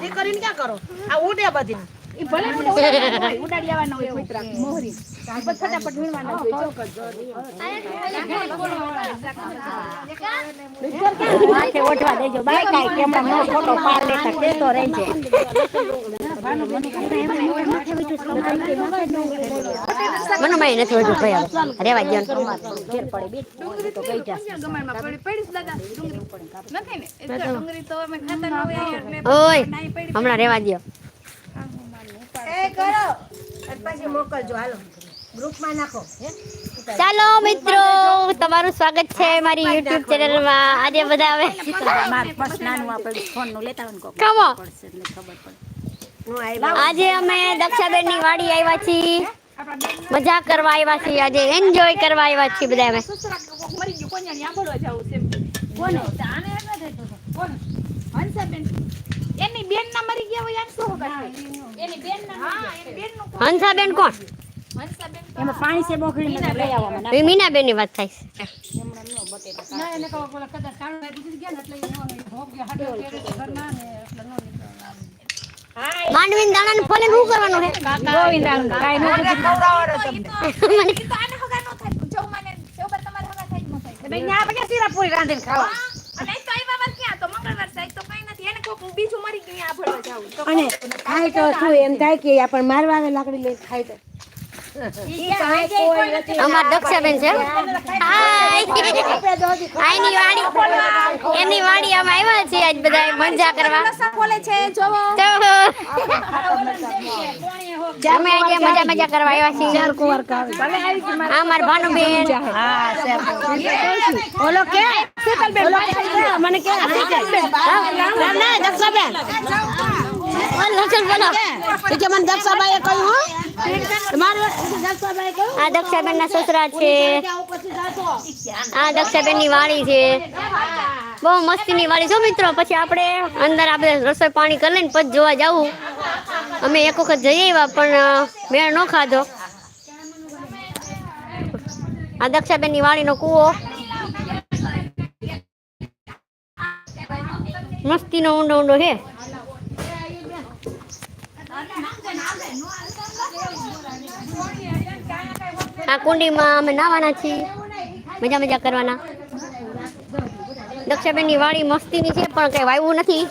દીકરીને ક્યાં કરો આ ઉડે બધી ભલે ઉડાડી આવવાના મોહરી. ફટાફટ વીણવાના ઓઢવા દેજો. બાય કાંઈ કે નો ફોટો પાડ લેતા કેતો રહેજે. મને માય નથી વધુ ભાઈ રેવા દો ઘેર પડે બીજ તો ગઈ જશે ગમાણમાં પડી- પડી દાદા, ડુંગળી. નથી ને? એ તો અમે ખાતા ન હોય ઓય હમણાં રેવા દો એ કરો પછી મોકલજો હાલો ગ્રુપમાં નાખો ચાલો મિત્રો તમારું સ્વાગત છે મારી યુટ્યુબ ચેનલમાં આજે બધા આવે કમો હું આવ્યા આજે અમે દક્ષાબેનની વાડી આવ્યા છીએ મજા કરવા આવ્યા છીએ આજે એન્જોય કરવા આવ્યા છીએ બધા અમે? હંસાબેન. બેન ના મરી ગયા હોય આને શું વખત થાય? એની બેન ના હા એની બેનનું કોણ? હંસાબેન કોણ હંસાબેન એમાં પાણી છે લઈ મીનાબેનની વાત થાય છે ના એને કદાચ કાળું ગયા એટલે ઈ નો નહીં. ભોગ ગયા હાડો કેળે છે ઘરના ને એટલે નો નીકળવા. માંડવી દાણા ને ફોલે શું કરવાનું છે મને તો આને હગા નો થાય. ચૌમાને ચૌબર તમારે હગા થાય જ નો થાય. ન્યા આ સીરા પૂરી રાંધીને ખાવા અને તો આવ્યા વાર ક્યાં? તો મંગળવાર થાય તો કઈ નથી. એને કોક બીજું મરી ગયું આ ભરવા જાવું. તો અને ખાય તો શું એમ થાય કે આપણે મારવા આવે લાકડી લઈને ખાય તો અમાર દક્ષાબેન છે. હાય. આઈની વાડી એની વાડી અમે આવ્યા છીએ આજ બધા મજા કરવા. અમે આજે મજા મજા કરવા આવ્યા છીએ. આ ભાનુબેન. ઓલો કે? મને કે? ના ના દક્ષાબેન. ઓલ બોલો કે? મને દક્ષાબાઈએ કહ્યું આ દક્ષાબેન ના સસરા છે. આ દક્ષાબેનની વાડી છે. બહુ મસ્તી ની વાડી જો મિત્રો, પછી આપણે અંદર આપણે રસોઈ પાણી કરી લઈને પછી જોવા જવું. અમે એક વખત જઈ આવ્યા, પણ મેળ ન ખાધો. આ દક્ષાબેનની વાડી નો કૂવો. મસ્તી નો ઊંડો ઊંડો છે. આ કુંડીમાં અમે નાવાના છીએ. મજા મજા કરવાના. દક્ષાબેનની વાડી મસ્તીની છે, પણ કઈ વાવ્યું નથી.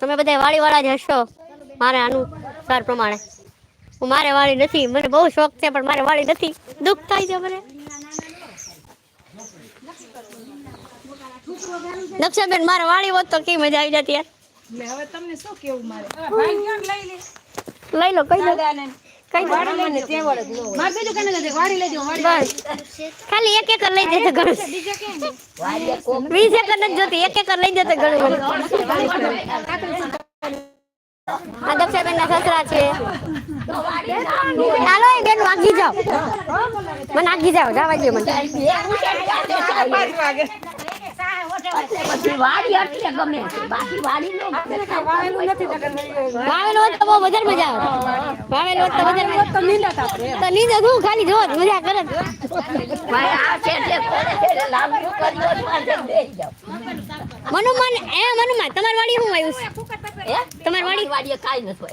તમે બધા વાળીવાળા જ હશો. મારે અનુસાર પ્રમાણે. હું મારે વાળી નથી. મને બહુ શોખ છે, પણ મારે વાળી નથી. દુઃખ થાય છે મને. દક્ષાબેન મારે વાળી હોત તો કેવી મજા આવી જતી યાર. હવે તમને શું કેવું મારે? ભાઈ ક્યાં લઈ લે? લઈ લો કઈ દો કઈ દો મારે બીજું કને દે વાડી લઈ વાડી બસ. ખાલી એક એક લઈ જતો ઘણું વીસ એકર નથી જોતી એક એકર લઈ જતો ઘણું મને. આ દક્ષાબેન ના સસરા છે. હાલો એ બેન વાગી જાઓ. મને આગી જાઓ જવા દો મને. તો. બહુ વધારે મજા આવે. વાવેલું હોત તો વધારે મજા તો નીંદે શું ખાલી જો મજા કરે. મનુમાન એ મનુમાન તમારી વાડી શું આવ્યું છે? તમારી વાડી? વાડી કાઈ નથી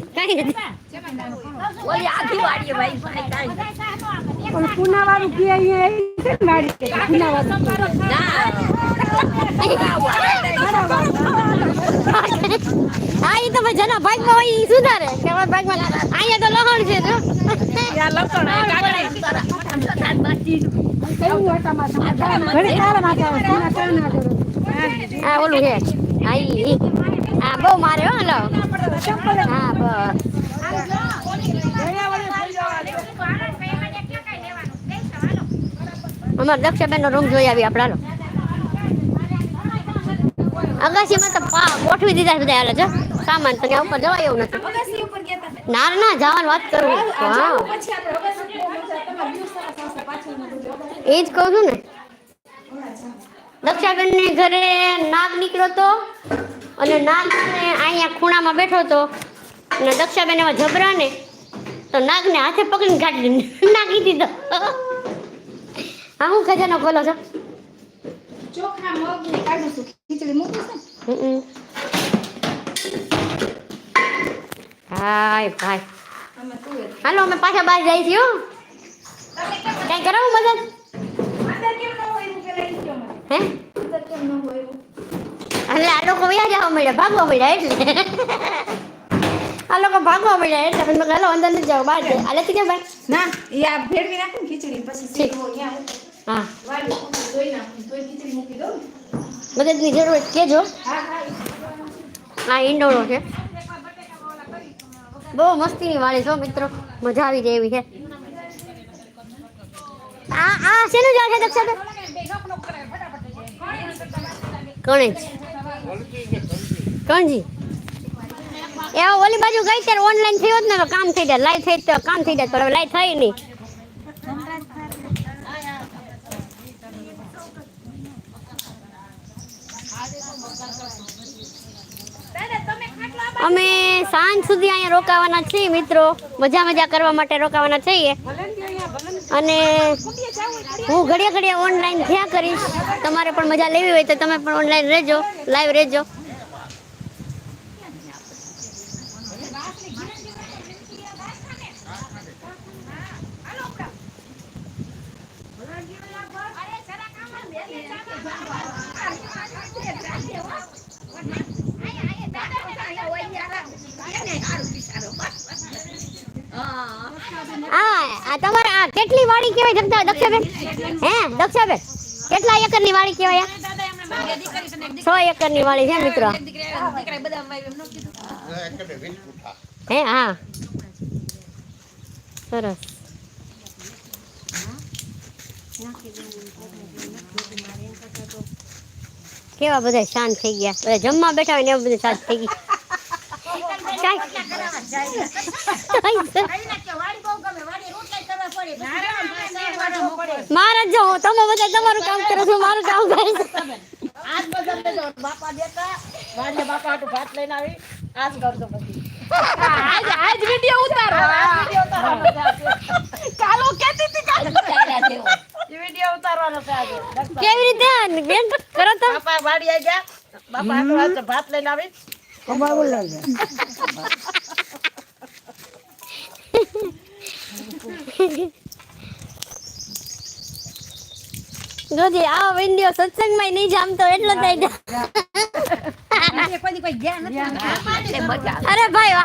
પણ પુના વાળું કે અહીંયા આવી છે ને વાડી કે પુના વાળું હા એ તો ભાઈ જેના ભાગમાં હોય ઈ સુધારે કે અમારા ભાગમાં અહીંયા તો લહણ છે તો હા ઓલું છે હા બહુ મારે હો હા બસ અમારે નો રૂમ જોઈ આવી આપણાનો. અગાસીમાં તો પા ગોઠવી દીધા છે બધા હાલે છે સામાન તને ઉપર જવાય એવું નથી. હતા ના ના જવાની વાત કરું. હા. એ જ કહું છું ને. દક્ષાબેનને ઘરે નાગ નીકળ્યો તો અને નાગને અહીંયા ખૂણામાં બેઠો તો અને દક્ષાબેન એમાં જબરા ને તો નાગને હાથે પકડીને કાઢી નાખી દીધો. હા હું ખજાનો ખોલો છો. ચોખા મગ ને કાઢું છું ખીચડી મૂકું છું હાય ભાઈ હાલો અમે પાછા બહાર જઈ છીએ હો કઈ કરાવું મદદ. હે એટલે આ લોકો વ્યા જવા મળ્યા ભાગવા મળ્યા એટલે આ લોકો ભાગવા મળ્યા એટલે પણ મેં હાલો અંદર નથી જાવ બહાર જાય આલે થી જાઓ ભાઈ ના એ આ ભેળવી નાખું ખીચડી પછી સીધું અહીંયા હા વાળી મૂકું, ધોઈ નાખું તોય ખીચડી મૂકી દઉં મદદની જરૂર હોય તો કહેજો હા હા આ ઈંડોળો છે. બહુ મસ્તીની વાળી છો મિત્રો. મજા આવી જાય એવી છે. આ આ શેનું જાળ છે દક્ષાબેન કણેજ કણજી એ ઓલી બાજુ ગઈ ત્યારે ઓનલાઈન થયું જ ને કામ થઈ જાય લાઈવ થઈ તો કામ થઈ જાય પણ લાઈવ થઈ નહીં. અમે સાંજ સુધી અહીંયા રોકાવાના છીએ મિત્રો. મજા મજા કરવા માટે રોકાવાના છીએ. અને હું ઘડિયા ઘડિયા ઓનલાઈન થયા કરીશ. તમારે પણ મજા લેવી હોય તો તમે પણ ઓનલાઈન રહેજો લાઈવ રહેજો. હા આ તમારે આ કેટલી વાડી કહેવાય દક્ષાબેન? હે દક્ષાબેન. કેટલા એકરની વાડી કહેવાય? આ? એકર એકરની વાડી છે મિત્રો. હે હા. સરસ. કેવા બધા શાંત થઈ ગયા? બધા જમવા બેઠા હોય ને એવું બધું શાંત થઈ ગયું. મારા જો તમે બધા તમારું કામ કરો છો મારું કામ કરીશ આજ બજાર લેજો બાપા દેતા વાડીએ બાપા હાટુ ભાત લઈને આવી આજ કરજો પછી. આજ આજ વિડિયો ઉતારો. કાલો કેતી હતી કાલ. એ વીડિયો ઉતારવાનો છે આજે. કેવી રીતે બેન કરો તો. બાપા વાડીએ ગયા. બાપા હાટુ આજે ભાત લઈને આવી. જોજી આ વિડિયો સત્સંગમાં નહીં જામતો એટલો થઈ જાય કોઈ કોઈ ગયા નથી. અરે ભાઈ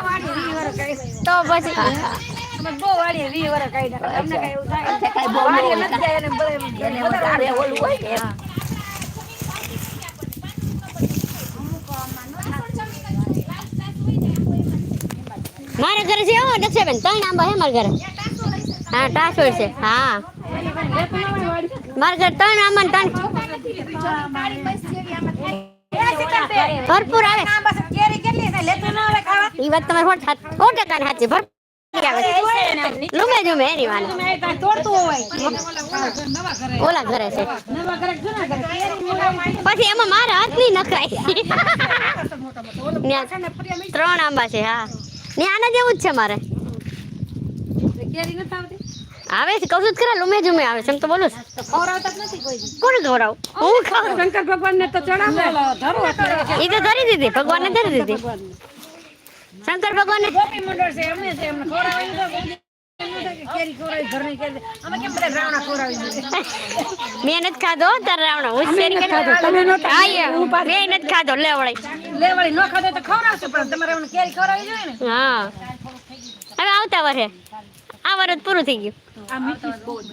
તો પછી એવું નથી મારા ઘરે છે હો બેન ત્રણ આંબા છે મારા ઘરે. હા ટાસોડ છે. હા. મારા ઘરે ત્રણ આંબા ત્રણ ભરપૂર આવે. જુમે એની વાત ઓલા પછી એમાં મારા હાથની નખાય ત્રણ આંબા છે, હા. ને આના જેવું જ છે મારે. કેરી નથી આવતી આવે છે કહું છું જ ખરા લુમે જુમે આવે છે એમ તો બોલું છું. ખવડાવતા નથી કોઈ કોને ખવડાવું હું ખાવ શંકર ભગવાન ને તો ચડાવે. એ તો. ધરી દીધી ભગવાનને ધરી દીધી. શંકર ભગવાનને. ગોપી મંડળ છે એમને છે એમને ખાધો તાર રાવણો હું શેરી ખાધો. મેં નથી ખાધો ન તો ખવડાવશું પણ તમારે કેરી ખવડાવી જોઈએ ને? હા. હવે આવતા વર્ષે. આ વરસ પૂરું થઈ ગયું. આ મીઠી બહુ જ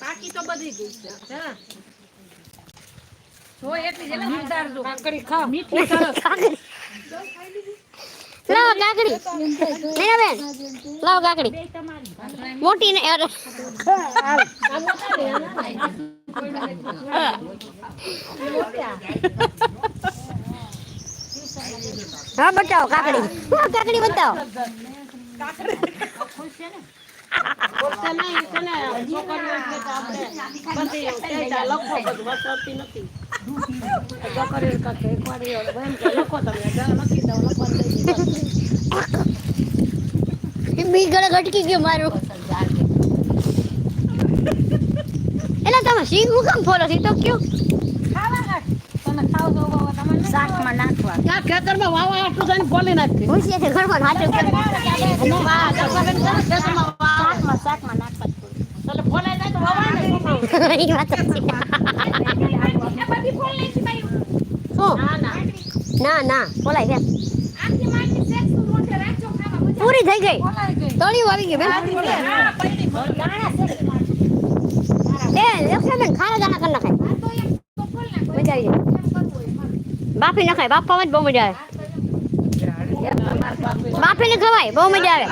પાકી તો બધી. ગઈ છે. જો એટલી જ એટલે ઉતારજો. મીઠી સરસ. કાકડી. લાવો કાકડી. નહીં બેન લાવો કાકડી. મોટી ને અરે. હા બતાવો કાકડી હા, કાકડી બતાવો પોતે નહીં, છે ને, છોકરીઓ એટલે તો આપણે બધી તે ત્યાં લખો બધું, વસાવતી નથી. છોકરીઓ કાંઈક શીખવાડી હોય, એમ કે લખો તમે, જાઓ લખી દો, લખવા દઈ દો. બી ગળે ઘટકી ગયો મારું એટલે તમે સિંગ હું કામ ફોલો છો તો કયો શાકમાં નાખવા ખેતરમાં વાવા હાટું થઈને ખોલી નાખી. હું ને, ફોલાઈ ને એ વાત છે. બધી ફોલ નાખી બાયું શું ના, ના. ના ના ફોલાય છે આખી માટી સેક્સ મોટે રાખજો ખાવા મજા પૂરી થઈ ગઈ તળી વાળી ગઈ બેન એ લક્ષાબેન ખારા દાણા કરી નખાય મજા આવી જાય એમ કરવું હોય મારે બાફી નખાય બાફવામાં જ બહુ મજા આવે. બાફીને ખવાય, બહુ મજા આવે.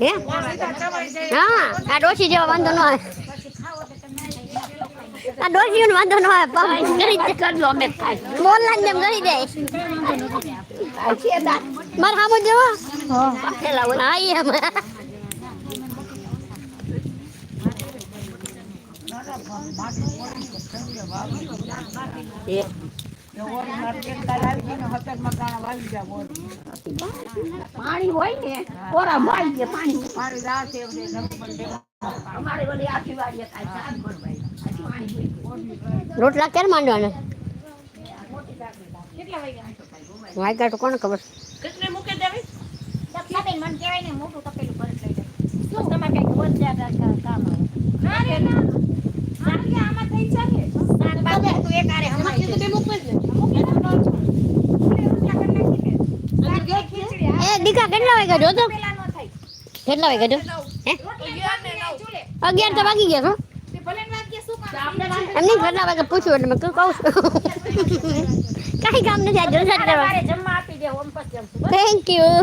હે? આ ડોસી જેવા વાંધો ન આવે. આ ડોસી વાંધો ન આવે જેમ ગળી દે મારે હા, એ પાણી હોય ને ઓરા મારી ગયા પાણી. અમારે ઓલી આખી વાડીએ કાંઈ શાક ભરવાય. રોટલા ક્યારે માંડવાના? કેટલા વાગ્યા તો કોને ખબર? કેટલી મૂકી દેવી? દક્ષાબેન મને કહેવાય ને મોટું તપેલું ભરી લઈ જાય શું તમારે કંઈક વધ્યા કામ આવે. જ તો કેટલા વાગ્યા પેલા કેટલા વાગ્યા જો? હે? અગિયાર તો વાગી ગયા એમ નહીં કેટલા વાગે પૂછ્યું એટલે મેં કહું કહું છું. કાંઈ કામ નથી આ જલસા કરવા. થેન્ક યુ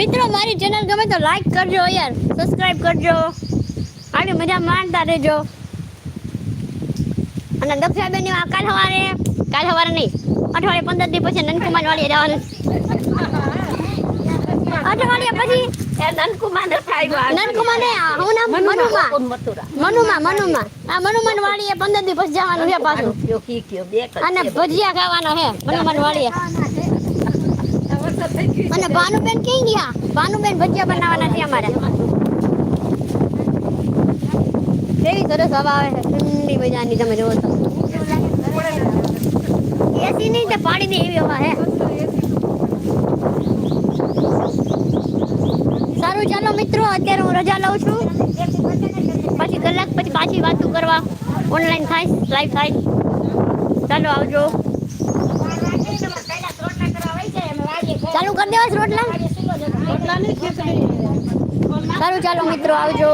મિત્રો મારી ચેનલ ગમે તો લાઈક કરજો યાર. સબસ્ક્રાઇબ કરજો. આવી મજા માણતા રહેજો. અને દક્ષાબેન કાલ સવારે કાલ સવારે નહીં અઠવાડિયે પંદર દિવસ પછી નંદકુમાર વાળી જવાનું. અઠવાડિયા પછી નંદકુમાર ને હું નામ મનુમા મનુમા. મનુમા આ મનુમાન વાળીએ પંદર દિવસ જવાનું છે પાછું. અને ભજીયા ખાવાનો છે મનુમાન વાળીએ અને ભાનુબેન ક્યાં ગયા? ભાનુબેન ભજીયા બનાવવાના છે અમારે. કેવી સરસ હવા આવે છે, ઠંડી મજાની તમે જોવો તો. એસી નહીં તે પાણીની એવી હવા હે સારું, ચાલો મિત્રો, અત્યારે હું રજા લઉં છું. પછી કલાક પછી પાછી વાતો કરવા. ઓનલાઈન થાય લાઈવ થાય. ચાલો આવજો. ચાલુ કરી દેવા રોટલા? ખીચડી. સારું, ચાલો મિત્રો, આવજો.